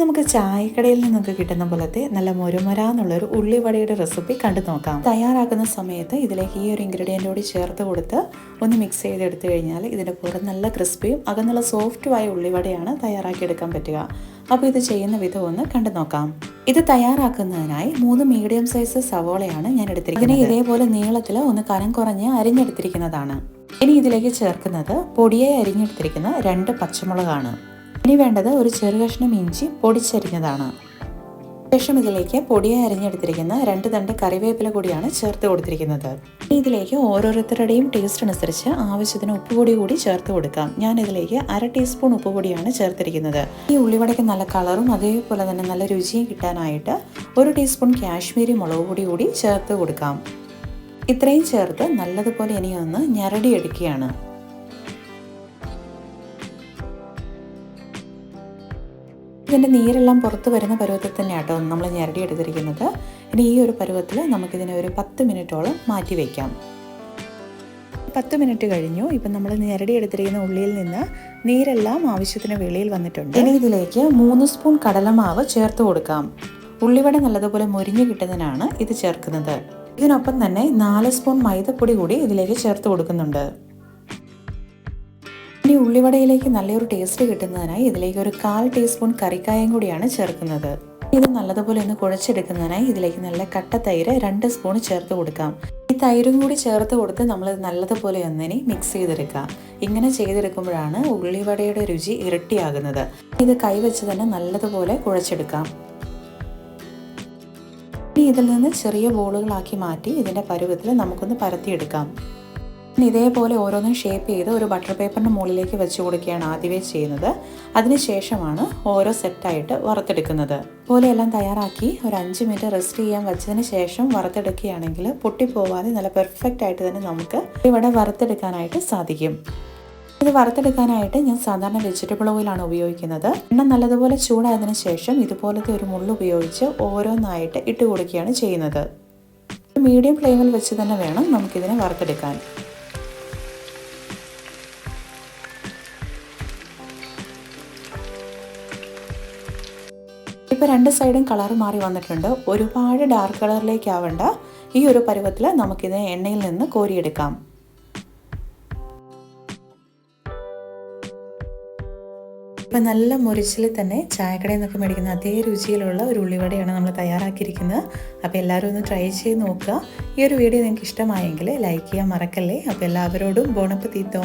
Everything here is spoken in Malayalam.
നമുക്ക് ചായക്കടയിൽ നിന്നൊക്കെ കിട്ടുന്ന പോലത്തെ നല്ല ഒരു ഉള്ളിവടയുടെ റെസിപ്പി കണ്ടു നോക്കാം. തയ്യാറാക്കുന്ന സമയത്ത് ഇതിലേക്ക് ഈ ഒരു ഇൻഗ്രീഡിയന്റ് കൂടി ചേർത്ത് കൊടുത്ത് ഒന്ന് മിക്സ് ചെയ്തെടുത്തു കഴിഞ്ഞാൽ ഇതിന്റെ പുറം നല്ല ക്രിസ്പിയും അകന്നുള്ള സോഫ്റ്റുമായ ഉള്ളിവടയാണ് തയ്യാറാക്കിയെടുക്കാൻ പറ്റുക. അപ്പോൾ ഇത് ചെയ്യുന്ന വിധം ഒന്ന് കണ്ടു നോക്കാം. ഇത് തയ്യാറാക്കുന്നതിനായി മൂന്ന് മീഡിയം സൈസ് സവോളയാണ് ഞാൻ എടുത്തിരിക്കുന്നത്. ഇതിനെ ഇതേപോലെ നീളത്തിൽ ഒന്ന് കനം കുറഞ്ഞ് അരിഞ്ഞെടുത്തിരിക്കുന്നതാണ്. ഇനി ഇതിലേക്ക് ചേർക്കുന്നത് പൊടിയായി അരിഞ്ഞെടുത്തിരിക്കുന്ന രണ്ട് പച്ചമുളകാണ്. ഇനി വേണ്ടത് ഒരു ചെറു കഷ്ണം ഇഞ്ചി പൊടിച്ചരിഞ്ഞതാണ്. ശേഷം ഇതിലേക്ക് പൊടിയായി അരിഞ്ഞെടുത്തിരിക്കുന്ന രണ്ട് തണ്ട് കറിവേപ്പില കൂടിയാണ് ചേർത്ത് കൊടുത്തിരിക്കുന്നത്. ഇനി ഇതിലേക്ക് ഓരോരുത്തരുടെയും ടേസ്റ്റ് അനുസരിച്ച് ആവശ്യത്തിന് ഉപ്പുപൊടി കൂടി ചേർത്ത് കൊടുക്കാം. ഞാൻ ഇതിലേക്ക് അര ടീസ്പൂൺ ഉപ്പുപൊടിയാണ് ചേർത്തിരിക്കുന്നത്. ഈ ഉള്ളിവടയ്ക്ക് നല്ല കളറും അതേപോലെ തന്നെ നല്ല രുചിയും കിട്ടാനായിട്ട് ഒരു ടീസ്പൂൺ കാശ്മീരി മുളക് പൊടി കൂടി ചേർത്ത് കൊടുക്കാം. ഇത്രയും ചേർത്ത് നല്ലതുപോലെ ഇനി ഒന്ന് ഞരടിയെടുക്കുകയാണ്. ഇതിന്റെ നീരെല്ലാം പുറത്ത് വരുന്ന പരുവത്തിൽ തന്നെയാട്ടോ നമ്മൾ ഞരടി എടുത്തിരിക്കുന്നത്. ഇനി ഈ ഒരു പരുവത്തിൽ നമുക്കിതിനെ ഒരു പത്ത് മിനിറ്റോളം മാറ്റി വയ്ക്കാം പത്ത് മിനിറ്റ് കഴിഞ്ഞു. ഇപ്പം നമ്മൾ ഞരടി എടുത്തിരിക്കുന്ന ഉള്ളിയിൽ നിന്ന് നീരെല്ലാം ആവശ്യത്തിന് വെളിയിൽ വന്നിട്ടുണ്ട്. ഇനി ഇതിലേക്ക് മൂന്ന് സ്പൂൺ കടലമാവ് ചേർത്ത് കൊടുക്കാം. ഉള്ളിവട നല്ലതുപോലെ മൊരിഞ്ഞു കിട്ടുന്നതിനാണ് ഇത് ചേർക്കുന്നത്. ഇതിനൊപ്പം തന്നെ നാല് സ്പൂൺ മൈദപ്പൊടി കൂടി ഇതിലേക്ക് ചേർത്ത് കൊടുക്കുന്നുണ്ട്. ഇനി ഉള്ളിവടയിലേക്ക് നല്ലൊരു ടേസ്റ്റ് കിട്ടുന്നതിനായി ഇതിലേക്ക് ഒരു കാൽ ടീസ്പൂൺ കറിക്കായം കൂടിയാണ് ചേർക്കുന്നത്. ഇത് നല്ലതുപോലെ ഒന്ന് കുഴച്ചെടുക്കുന്നതിനായി ഇതിലേക്ക് നല്ല കട്ട തൈര് രണ്ട് സ്പൂൺ ചേർത്ത് കൊടുക്കാം. ഈ തൈരും കൂടി ചേർത്ത് കൊടുത്ത് നമ്മൾ നല്ലതുപോലെ ഒന്നിനി മിക്സ് ചെയ്തെടുക്കാം. ഇങ്ങനെ ചെയ്തെടുക്കുമ്പോഴാണ് ഉള്ളിവടയുടെ രുചി ഇരട്ടിയാകുന്നത്. ഇത് കൈവച്ച് തന്നെ നല്ലതുപോലെ കുഴച്ചെടുക്കാം. ഇനി ഇതിൽ നിന്ന് ചെറിയ ബോളുകളാക്കി മാറ്റി ഇതിന്റെ പരുവത്തിൽ നമുക്കൊന്ന് പരത്തിയെടുക്കാം. ഇതേപോലെ ഓരോന്നും ഷേപ്പ് ചെയ്ത് ഒരു ബട്ടർ പേപ്പറിന്റെ മുകളിലേക്ക് വെച്ച് കൊടുക്കുകയാണ് ആദ്യമേ ചെയ്യുന്നത്. അതിനുശേഷമാണ് ഓരോ സെറ്റായിട്ട് വറുത്തെടുക്കുന്നത്. പോലെയെല്ലാം തയ്യാറാക്കി ഒരു അഞ്ച് മിനിറ്റ് റെസ്റ്റ് ചെയ്യാൻ വെച്ചതിന് ശേഷം വറുത്തെടുക്കുകയാണെങ്കിൽ പൊട്ടിപ്പോവാതെ നല്ല പെർഫെക്റ്റ് ആയിട്ട് തന്നെ നമുക്ക് ഇവിടെ വറുത്തെടുക്കാനായിട്ട് സാധിക്കും. ഇത് വറുത്തെടുക്കാനായിട്ട് ഞാൻ സാധാരണ വെജിറ്റബിൾ ഓയിലാണ് ഉപയോഗിക്കുന്നത്. എണ്ണ നല്ലതുപോലെ ചൂടായതിനു ശേഷം ഇതുപോലത്തെ ഒരു മുള്ള ഉപയോഗിച്ച് ഓരോന്നായിട്ട് ഇട്ട് കൊടുക്കുകയാണ് ചെയ്യുന്നത്. മീഡിയം ഫ്ലെയിമിൽ വെച്ച് തന്നെ വേണം നമുക്കിതിനെ വറുത്തെടുക്കാൻ. ഇപ്പോൾ രണ്ട് സൈഡും കളർ മാറി വന്നിട്ടുണ്ട്. ഒരുപാട് ഡാർക്ക് കളറിലേക്ക് ആവണ്ട ഈ ഒരു പരുവത്തിൽ നമുക്കിത് എണ്ണയിൽ നിന്ന് കോരിയെടുക്കാം. ഇപ്പം നല്ല മുരിച്ചിൽ തന്നെ ചായക്കടയിൽ നിന്നൊക്കെ മേടിക്കുന്ന അതേ രുചിയിലുള്ള ഒരു ഉള്ളിവടയാണ് നമ്മൾ തയ്യാറാക്കിയിരിക്കുന്നത്. അപ്പോൾ എല്ലാവരും ഒന്ന് ട്രൈ ചെയ്ത് നോക്കുക. ഈ ഒരു വീഡിയോ നിങ്ങൾക്ക് ഇഷ്ടമായെങ്കിൽ ലൈക്ക് ചെയ്യാൻ മറക്കല്ലേ? അപ്പോൾ എല്ലാവരോടും ബോണപ്പ് തീത്തോ.